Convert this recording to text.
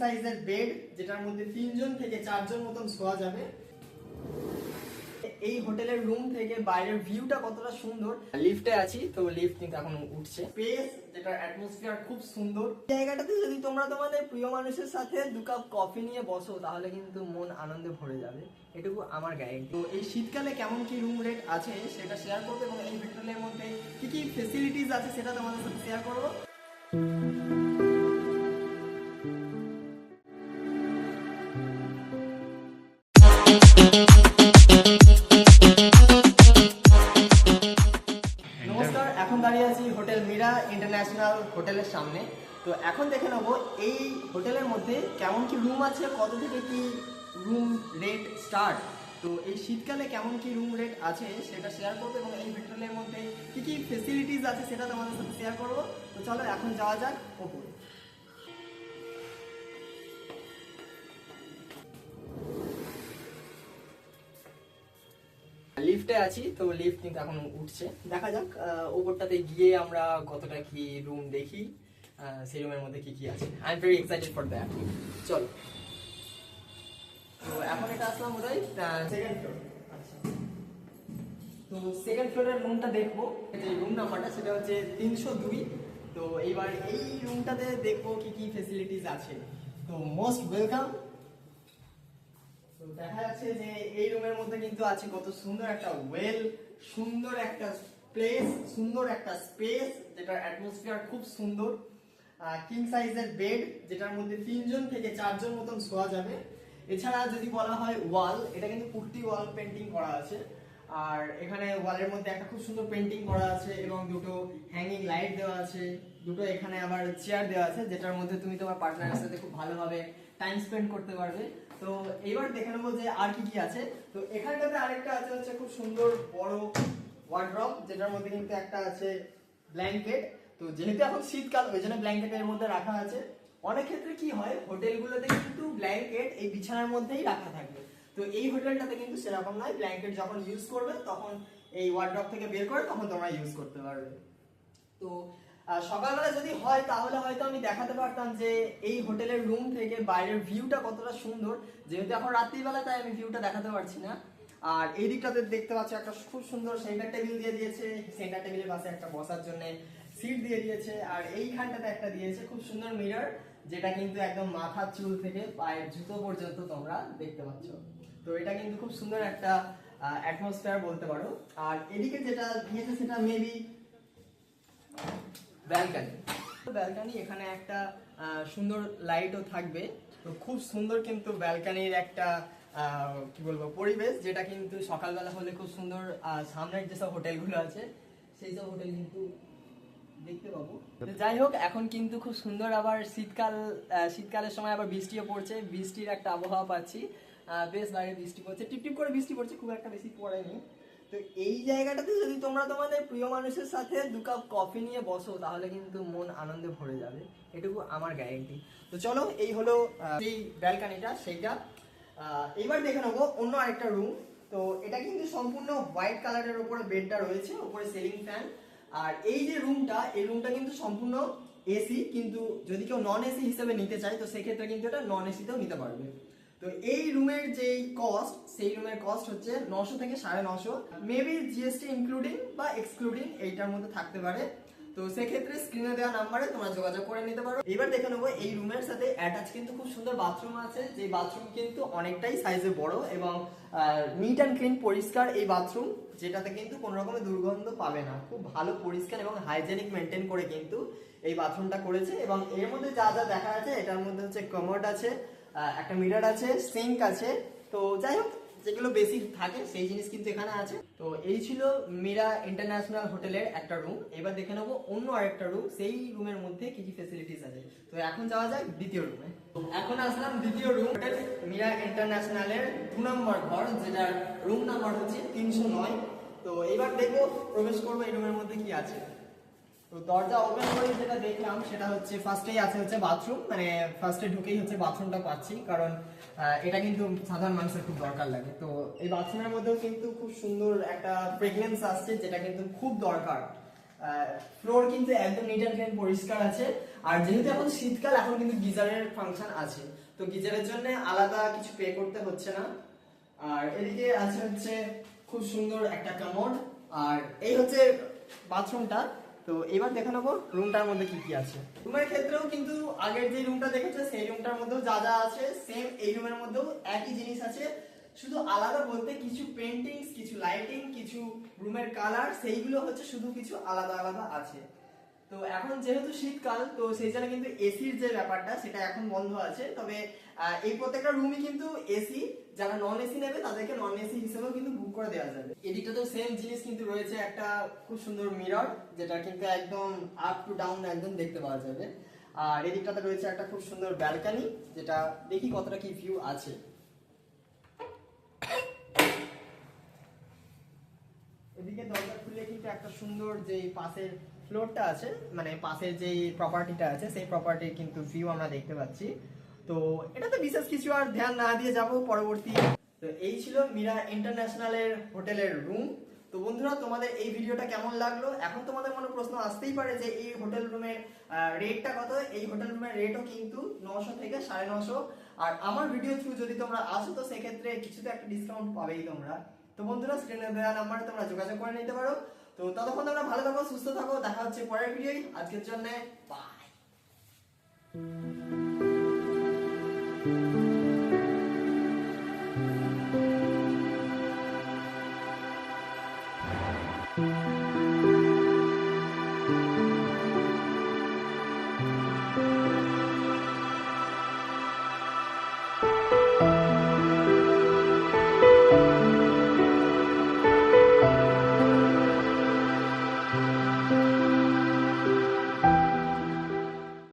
সাইজের বেড যেটার মধ্যে তিনজন থেকে চারজন মতন শোয়া যাবে। এই হোটেলের রুম থেকে বাইরের ভিউটা কতটা সুন্দর। লিফটে আছি তো লিফট কিন্তু এখন উঠছে। স্পেস যেটার অ্যাটমসফিয়ার খুব সুন্দর। জায়গাটাতে যদি তোমরা তোমাদের প্রিয় মানুষের সাথে দু কাপ কফি নিয়ে বসো তাহলে কিন্তু মন আনন্দে ভরে যাবে। এটুকু আমার গায়ে তো এই শীতকালে কেমন কি রুম রেট আছে সেটা শেয়ার করব এবং এই হোটেলের মধ্যে কি কি ফেসিলিটিস আছে সেটা তোমাদের সাথে শেয়ার করব। নমস্কার, এখন দাঁড়িয়ে আছি হোটেল মীরা ইন্টারন্যাশনাল হোটেলের সামনে। তো এখন দেখে নেব এই হোটেলের মধ্যে কেমন কি রুম আছে, কত থেকে কি রুম রেট স্টার্ট তো এই শীতকালে কেমন কি রুম রেট আছে সেটা শেয়ার করব এবং এই হোটেলের মধ্যে কি কি ফেসিলিটিস আছে সেটা তোমাদের সাথে শেয়ার করব। তো চলো এখন যাওয়া যাক ওপরে। লিফটে আছি, তো লিফট কিন্তু এখন উঠছে। দেখা যাক ওপরটাতে গিয়ে আমরা কতটা কি রুম দেখি সেই রুমের মধ্যে কি কি আছে। I am very excited for that চলো। তো এখন এটা আসলাম বোধ সেকেন্ড ফ্লোর তো সেকেন্ড ফ্লোরের রুমটা দেখব। যে রুম নাম্বারটা সেটা হচ্ছে তিনশো দুই। তো এইবার এই রুমটাতে দেখব কি কি ফেসিলিটিস আছে। তো মোস্ট ওয়েলকাম তো দেখা যাচ্ছে যে এই রুমের মধ্যে কিন্তু আছে কত সুন্দর একটা ওয়েল সুন্দর একটা প্লেস সুন্দর একটা স্পেস যেটার অ্যাটমসফিয়ার খুব সুন্দর। কিং সাইজের বেড যেটার মধ্যে তিনজন থেকে চারজন মতন শোয়া যাবে। এছাড়া যদি বলা হয় ওয়াল এটা কিন্তু পুট্টি ওয়াল পেন্টিং করা আছে। আর এখানে ওয়ালের মধ্যে একটা খুব সুন্দর পেন্টিং করা আছে এবং দুটো হ্যাঙ্গিং লাইট দেওয়া আছে। দুটো এখানে আবার চেয়ার দেওয়া আছে, যেটার মধ্যে তুমি তোমার পার্টনারের সাথে খুব ভালোভাবে টাইম স্পেন্ড করতে পারবে। তো এবার দেখে নেব যে আর কি কি আছে। তো এখানটাতে আরেকটা আছে হচ্ছে খুব সুন্দর বড় ওয়ার্ড্রপ যেটার মধ্যে কিন্তু একটা আছে ব্ল্যাঙ্কেট তো যেহেতু এখন শীতকাল, ওই জন্য ব্ল্যাঙ্কেটের মধ্যে রাখা আছে। অনেক ক্ষেত্রে কি হয় হোটেলগুলোতে কিন্তু ব্ল্যাঙ্কেট এই বিছানার মধ্যেই রাখা থাকবে তো এই হোটেলটাতে কিন্তু সেরকম নয় ব্ল্যাঙ্কেট যখন ইউজ করবে, তখন এই ওয়ার্ড্রপ থেকে বের করে তখন তোমরা ইউজ করতে পারবে। তো সকালবেলা যদি হয়, তাহলে হয়তো আমি দেখাতে পারতাম যে এই হোটেলের রুম থেকে বাইরের ভিউটা কতটা সুন্দর। যেহেতু এখন রাত্রিবেলা, তাই আমি ভিউটা দেখাতে পারছি না। আর এই দিকটাতে দেখতে পাচ্ছ একটা খুব সুন্দর সেন্টার টেবিল দিয়ে দিয়েছে। সেন্টার টেবিলের পাশে একটা বসার জন্য সিট দিয়ে দিয়েছে। আর এইখানটাতে একটা দিয়েছে খুব সুন্দর মিরর যেটা কিন্তু একদম মাথার চুল থেকে পায়ের জুতো পর্যন্ত তোমরা দেখতে পাচ্ছ। তো এটা কিন্তু খুব সুন্দর একটা অ্যাটমসফিয়ার বলতে পারো। আর এদিকে যেটা দিয়েছে সেটা মেবি ব্যালকানি ব্যালকানি এখানে একটা সুন্দর লাইটও থাকবে। তো খুব সুন্দর কিন্তু ব্যালকানির একটা কি বলব, পরিবেশ, যেটা কিন্তু সকালবেলা হলে খুব সুন্দর সামনের যেসব হোটেলগুলো আছে, সেই সব হোটেল কিন্তু দেখতে পাবো। যাই হোক, এখন কিন্তু খুব সুন্দর আবার শীতকাল শীতকালের সময় আবার বৃষ্টিও পড়ছে। বৃষ্টির একটা আবহাওয়া পাচ্ছি। বেশ বাইরে বৃষ্টি পড়ছে। টিপ টিপ করে বৃষ্টি পড়ছে, খুব একটা বেশি পড়েনি। তো এই জায়গাটাতে যদি তোমরা তোমাদের প্রিয় মানুষের সাথে দু কাপ কফি নিয়ে বসো, তাহলে কিন্তু মন আনন্দে ভরে যাবে। এটুকু আমার গ্যারেন্টি তো চলো, এই হলো সেই ব্যালকানিটা সেইটা। এবার দেখে নেব অন্য আরেকটা রুম তো এটা কিন্তু সম্পূর্ণ হোয়াইট কালারের উপরে বেডটা রয়েছে উপরে সিলিং ফ্যান আর এই যে রুমটা এই রুমটা কিন্তু সম্পূর্ণ এসি কিন্তু যদি কেউ নন এসি হিসেবে নিতে চায়, তো সেক্ষেত্রে কিন্তু এটা নন এসিতেও নিতে পারবে। তো এই রুমের যেই কস্ট সেই রুমের কস্ট হচ্ছে নশো থেকে সাড়ে নশো মেবি জিএসটি ইনক্লুডিং বা এক্সক্লুডিং এইটার মধ্যে থাকতে পারে। তো সেক্ষেত্রে স্ক্রিনে দেওয়া নাম্বারে তোমরা যোগাযোগ করে নিতে পারো। এবার দেখে নেব এই রুমের সাথে অ্যাটাচ কিন্তু খুব সুন্দর বাথরুম আছে। যে বাথরুম কিন্তু অনেকটাই সাইজে বড় এবং নিট অ্যান্ড ক্লিন পরিষ্কার এই বাথরুম যেটাতে কিন্তু কোনো রকমের দুর্গন্ধ পাবে না। খুব ভালো পরিষ্কার এবং হাইজেনিক মেনটেন করে কিন্তু এই বাথরুমটা করেছে। এবং এর মধ্যে যা যা দেখা যাচ্ছে, এটার মধ্যে হচ্ছে কমোড আছে। একটা মিরার আছে, সিঙ্ক আছে। তো যাই হোক, যেগুলো বেশি থাকে, সেই জিনিস কিন্তু এখানে আছে। তো এই ছিল মীরা ইন্টারন্যাশনাল হোটেলের একটা রুম এবার দেখে নেব অন্য আরেকটা রুম সেই রুমের মধ্যে কি কি ফেসিলিটিস আছে। তো এখন যাওয়া যাক দ্বিতীয় রুমে এখন আসলাম দ্বিতীয় রুম হোটেল মীরা ইন্টারন্যাশনালের দু নম্বর ঘর, যেটার রুম নাম্বার হচ্ছে তিনশো নয়। তো এবার দেখব, প্রবেশ করব এই রুমের মধ্যে কি আছে। তো দরজা ওপেন করে যেটা দেখলাম সেটা হচ্ছে ফার্স্টেই আছে হচ্ছে বাথরুম মানে ফার্স্টে ঢুকেই হচ্ছে বাথরুমটা পাচ্ছি, কারণ এটা কিন্তু সাধারণ মানুষের খুব দরকার লাগে। তো এই বাথরুমের মধ্যেও কিন্তু খুব সুন্দর একটা ফ্রেগনেন্স আসছে, যেটা কিন্তু খুব দরকার। ফ্লোর কিন্তু একদম নিট অ্যান্ড পরিষ্কার আছে, আর যেহেতু এখন শীতকাল, এখন কিন্তু গিজারের ফাংশন আছে। তো গিজারের জন্য আলাদা কিছু পে করতে হচ্ছে না। আর এদিকে আছে হচ্ছে খুব সুন্দর একটা কামোড, আর এই হচ্ছে বাথরুমটা তো এবার দেখে নেব রুমটার মধ্যে কি কি আছে। রুমের ক্ষেত্রেও কিন্তু আগের যে রুমটা দেখেছ, সেই রুমটার মধ্যেও যা যা আছে সেম এই রুমের মধ্যেও একই জিনিস আছে। শুধু আলাদা বলতে কিছু পেন্টিংস কিছু লাইটিং কিছু রুমের কালার সেইগুলো হচ্ছে শুধু কিছু আলাদা আলাদা আছে। তো এখন যেহেতু শীতকাল, তো সেই জন্য কিন্তু এসির যে ব্যাপারটা, সেটা এখন বন্ধ আছে। তবে এই প্রত্যেকটা রুমই কিন্তু এসি। যারা নন এসি নেবে, তাদেরকে নন এসি হিসেবেও কিন্তু বুক করে দেওয়া যাবে। এদিকটাতেও সেম জিনিস কিন্তু রয়েছে একটা খুব সুন্দর মিরর যেটা কিন্তু একদম আপ টু ডাউন একদম দেখতে পাওয়া যাবে। আর এদিকটাতে রয়েছে একটা খুব সুন্দর ব্যালকানি যেটা দেখি কতটা কি ভিউ আছে। এদিকে দরজা খুলে কিন্তু একটা সুন্দর যে পাশের ফ্লোরটা আছে মানে পাশের যে প্রপার্টিটা আছে, সেই প্রপার্টির কিন্তু ভিউ আমরা দেখতে পাচ্ছি। তো এটাতে বিশেষ কিছু আর ধ্যান না দিয়ে যাব পরবর্তী। তো এই ছিল মীরা ইন্টারন্যাশনালের হোটেলের রুম তো বন্ধুরা, তোমাদের এই ভিডিওটা কেমন লাগল? এখন তোমাদের মনে প্রশ্ন আসতেই পারে যে এই হোটেল রুমের রেটটা কত? এই হোটেল রুমের রেটও কিন্তু নশো থেকে সাড়ে নশো। আর আমার ভিডিও থ্রু যদি তোমরা আসো, তো সেক্ষেত্রে কিছুতে একটা ডিসকাউন্ট পাবেই তোমরা। তো বন্ধুরা স্ক্রিনে দেওয়া নাম্বারে তোমরা যোগাযোগ করে নিতে পারো। তো ততক্ষণ তোমরা ভালো থাকো সুস্থ থাকো দেখা হচ্ছে পরের ভিডিও আজকের জন্য বাই